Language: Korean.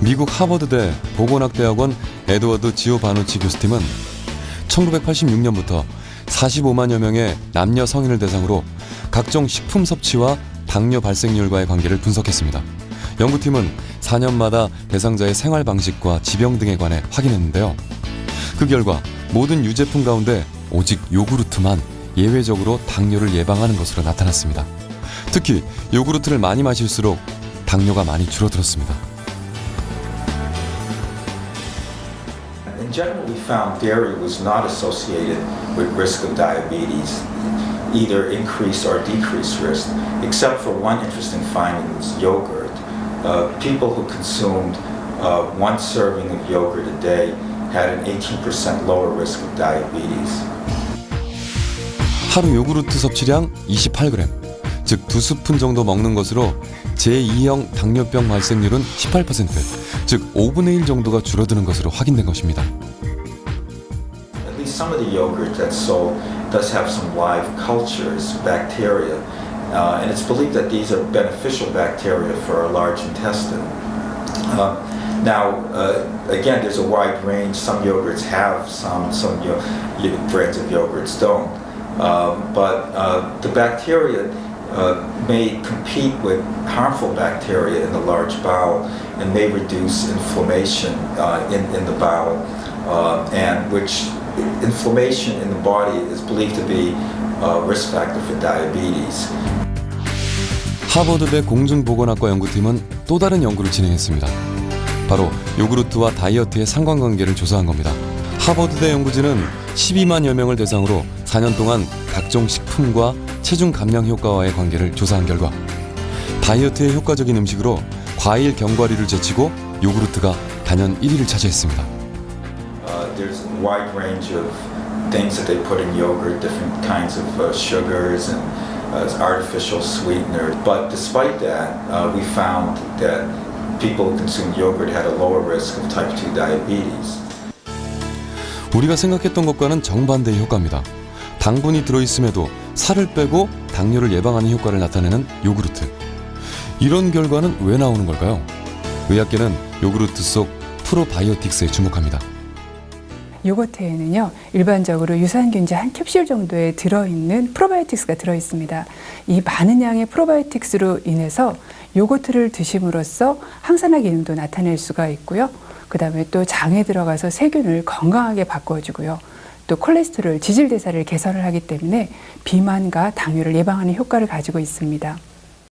미국 하버드대 보건학대학원 에드워드 지오 바누치 교수팀은 1986년부터 45만여 명의 남녀 성인을 대상으로 각종 식품 섭취와 당뇨 발생률과의 관계를 분석했습니다. 연구팀은 4년마다 대상자의 생활 방식과 지병 등에 관해 확인했는데요. 그 결과 모든 유제품 가운데 오직 요구르트만 예외적으로 당뇨를 예방하는 것으로 나타났습니다. 특히 요구르트를 많이 마실수록 당뇨가 많이 줄어들었습니다. In general, we found dairy was not associated with risk of diabetes, either increased or decreased risk, except for one interesting finding was yogurt. Uh, people who consumed uh, one serving of yogurt a day had an 18% lower risk of diabetes. 하루 요구르트 섭취량 28g, 즉 두 스푼 정도 먹는 것으로 제2형 당뇨병 발생률은 18%, 즉 5분의 1 정도가 줄어드는 것으로 확인된 것입니다. At least some of the yogurt that's sold does have some live cultures, bacteria, uh, and it's believed that these are beneficial bacteria for our large intestine. Uh, now, uh, again, there's a wide range. Some yogurts have some, some yo- brands of yogurts don't. Um, but uh, the bacteria uh, may compete with harmful bacteria in the large bowel and may reduce inflammation uh, in, in the bowel, uh, and which inflammation in the body is believed to be a risk factor for diabetes. 하버드대 공중보건학과 연구팀은 또 다른 연구를 진행했습니다. 바로 요구르트와 다이어트의 상관관계를 조사한 겁니다. 하버드대 연구진은 12만여 명을 대상으로 4년 동안 각종 식품과 체중 감량 효과와의 관계를 조사한 결과 다이어트에 효과적인 음식으로 과일 견과류를 제치고 요구르트가 단연 1위를 차지했습니다. Uh, uh, uh, uh, people who consumed yogurt had a lower risk of type 2 diabetes. 우리가 생각했던 것과는 정반대의 효과입니다. 당분이 들어있음에도 살을 빼고 당뇨를 예방하는 효과를 나타내는 요구르트. 이런 결과는 왜 나오는 걸까요? 의학계는 요구르트 속 프로바이오틱스에 주목합니다. 요거트에는요 일반적으로 유산균제 한 캡슐 정도에 들어있는 프로바이오틱스가 들어있습니다. 이 많은 양의 프로바이오틱스로 인해서 요거트를 드심으로써 항산화 기능도 나타낼 수가 있고요. 그 다음에 또 장에 들어가서 세균을 건강하게 바꿔주고요. 또 콜레스테롤, 지질대사를 개선을 하기 때문에 비만과 당뇨를 예방하는 효과를 가지고 있습니다.